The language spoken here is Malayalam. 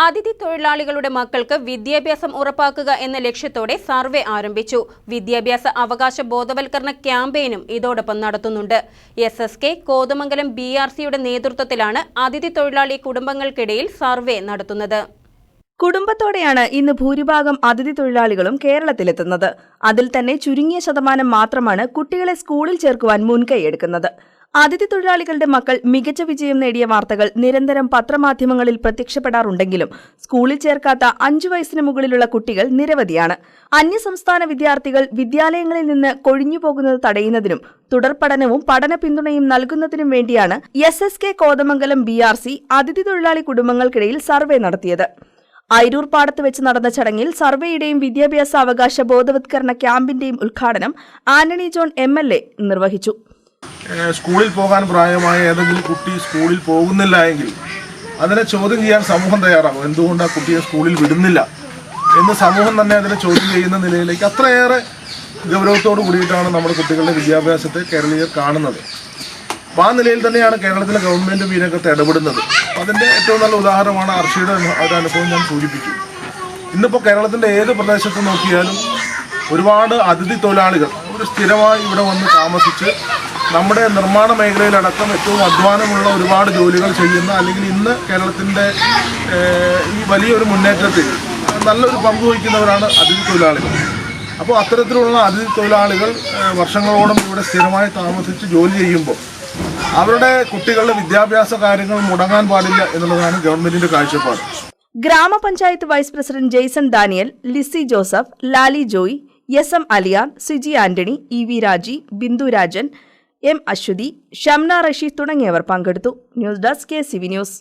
അതിഥി തൊഴിലാളികളുടെ മക്കൾക്ക് വിദ്യാഭ്യാസം ഉറപ്പാക്കുക എന്ന ലക്ഷ്യത്തോടെ സർവേ ആരംഭിച്ചു. വിദ്യാഭ്യാസ അവകാശ ബോധവൽക്കരണ ക്യാമ്പയിനും ഇതോടൊപ്പം നടത്തുന്നുണ്ട്. S S K Kothamangalam B R സിയുടെ നേതൃത്വത്തിലാണ് അതിഥി തൊഴിലാളി കുടുംബങ്ങൾക്കിടയിൽ സർവേ നടത്തുന്നത്. കുടുംബത്തോടെയാണ് ഇന്ന് ഭൂരിഭാഗം അതിഥി തൊഴിലാളികളും കേരളത്തിലെത്തുന്നത്. അതിൽ തന്നെ ചുരുങ്ങിയ ശതമാനം മാത്രമാണ് കുട്ടികളെ സ്കൂളിൽ ചേർക്കുവാൻ മുൻകൈയെടുക്കുന്നത്. അതിഥി തൊഴിലാളികളുടെ മക്കൾ മികച്ച വിജയം നേടിയ വാർത്തകൾ നിരന്തരം പത്രമാധ്യമങ്ങളിൽ പ്രത്യക്ഷപ്പെടാറുണ്ടെങ്കിലും സ്കൂളിൽ ചേർക്കാത്ത അഞ്ചു വയസ്സിന് മുകളിലുള്ള കുട്ടികൾ നിരവധിയാണ്. അന്യസംസ്ഥാന വിദ്യാർത്ഥികൾ വിദ്യാലയങ്ങളിൽ നിന്ന് കൊഴിഞ്ഞുപോകുന്നത് തടയുന്നതിനും തുടർ പഠനവും പഠന പിന്തുണയും നൽകുന്നതിനും വേണ്ടിയാണ് S S K Kothamangalam B R C അതിഥി തൊഴിലാളി കുടുംബങ്ങൾക്കിടയിൽ സർവേ നടത്തിയത്. അയിരൂർ പാടത്ത് വെച്ച് നടന്ന ചടങ്ങിൽ സർവേയുടെയും വിദ്യാഭ്യാസ അവകാശ ബോധവത്കരണ ക്യാമ്പിന്റെയും ഉദ്ഘാടനം ആന്റണി ജോൺ എം നിർവഹിച്ചു. സ്കൂളിൽ പോകാൻ പ്രായമായ ഏതെങ്കിലും കുട്ടി സ്കൂളിൽ പോകുന്നില്ല എങ്കിൽ അതിനെ ചോദ്യം ചെയ്യാൻ സമൂഹം തയ്യാറാകും. എന്തുകൊണ്ട് ആ കുട്ടിയെ സ്കൂളിൽ വിടുന്നില്ല? എന്ന് സമൂഹം തന്നെ അതിനെ ചോദ്യം ചെയ്യുന്ന നിലയിലേക്ക് അത്രയേറെ ഗൗരവത്തോടു കൂടിയിട്ടാണ് നമ്മുടെ കുട്ടികളുടെ വിദ്യാഭ്യാസത്തെ കേരളീയർ കാണുന്നത്. അപ്പോൾ ആ നിലയിൽ തന്നെയാണ് കേരളത്തിലെ ഗവൺമെന്റ് ഇതിനകത്ത് ഇടപെടുന്നത്. അതിന്റെ ഏറ്റവും നല്ല ഉദാഹരണമാണ് അർഷിയുടെ ഒരു അനുഭവം ഞാൻ സൂചിപ്പിച്ചു. ഇന്നിപ്പോൾ കേരളത്തിന്റെ ഏത് പ്രദേശത്ത് നോക്കിയാലും ഒരുപാട് അതിഥി തൊഴിലാളികൾ ഒരു സ്ഥിരമായി ഇവിടെ വന്ന് താമസിച്ച് നമ്മുടെ നിർമ്മാണ മേഖലയിലടക്കം ഏറ്റവും അധ്വാനമുള്ള ഒരുപാട് ജോലികൾ ചെയ്യുന്ന അല്ലെങ്കിൽ ഇന്ന് കേരളത്തിന്റെ ഈ വലിയൊരു മുന്നേറ്റത്തിൽ നല്ലൊരു പങ്ക് വഹിക്കുന്നവരാണ് അതിഥി തൊഴിലാളികൾ. അപ്പോൾ അത്തരത്തിലുള്ള അതിഥി തൊഴിലാളികൾ വർഷങ്ങളോളം ഇവിടെ സ്ഥിരമായി താമസിച്ച് ജോലി ചെയ്യുമ്പോൾ അവരുടെ കുട്ടികളുടെ വിദ്യാഭ്യാസ കാര്യങ്ങൾ മുടങ്ങാൻ പാടില്ല എന്നുള്ളതാണ് ഗവൺമെന്റിന്റെ കാഴ്ചപ്പാട്. ഗ്രാമപഞ്ചായത്ത് vice president Jaison Daniel Lissy Joseph Lali Joy S M Aliyar Siji Antony E V Raji Bindu Rajan M Aswathy Shamna Rasheed തുടങ്ങിയവർ പങ്കെടുത്തു. News desk K C V news.